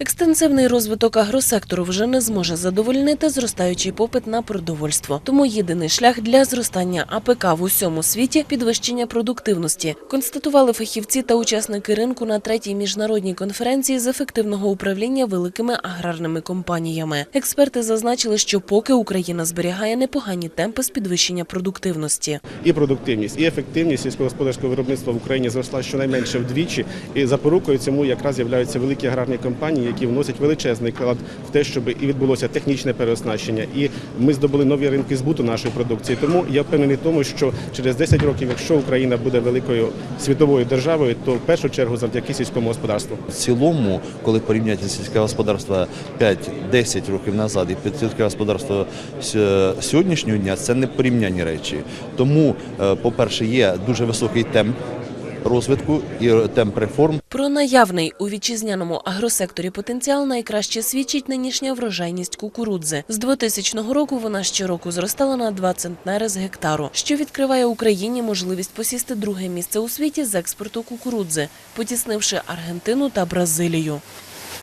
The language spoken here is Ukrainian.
Екстенсивний розвиток агросектору вже не зможе задовольнити зростаючий попит на продовольство. Тому єдиний шлях для зростання АПК в усьому світі підвищення продуктивності, констатували фахівці та учасники ринку на третій міжнародній конференції з ефективного управління великими аграрними компаніями. Експерти зазначили, що поки Україна зберігає непогані темпи з підвищення продуктивності. і продуктивність, і ефективність сільськогосподарського виробництва в Україні зросла щонайменше вдвічі. І запорукою цьому якраз являються великі аграрні компанії, які вносять величезний вклад в те, щоб і відбулося технічне переоснащення, і ми здобули нові ринки збуту нашої продукції. Тому я впевнений в тому, що через 10 років, якщо Україна буде великою світовою державою, то в першу чергу завдяки сільському господарству. В цілому, коли порівняти сільське господарство 5-10 років назад і сільське господарство сьогоднішнього дня, це не порівнянні речі. Тому, е, по-перше, є дуже високий темп розвитку і темп реформ. Про наявний у вітчизняному агросекторі потенціал найкраще свідчить нинішня врожайність кукурудзи. З 2000 року вона щороку зростала на 2 центнери з гектару, що відкриває Україні можливість посісти друге місце у світі з експорту кукурудзи, потіснивши Аргентину та Бразилію.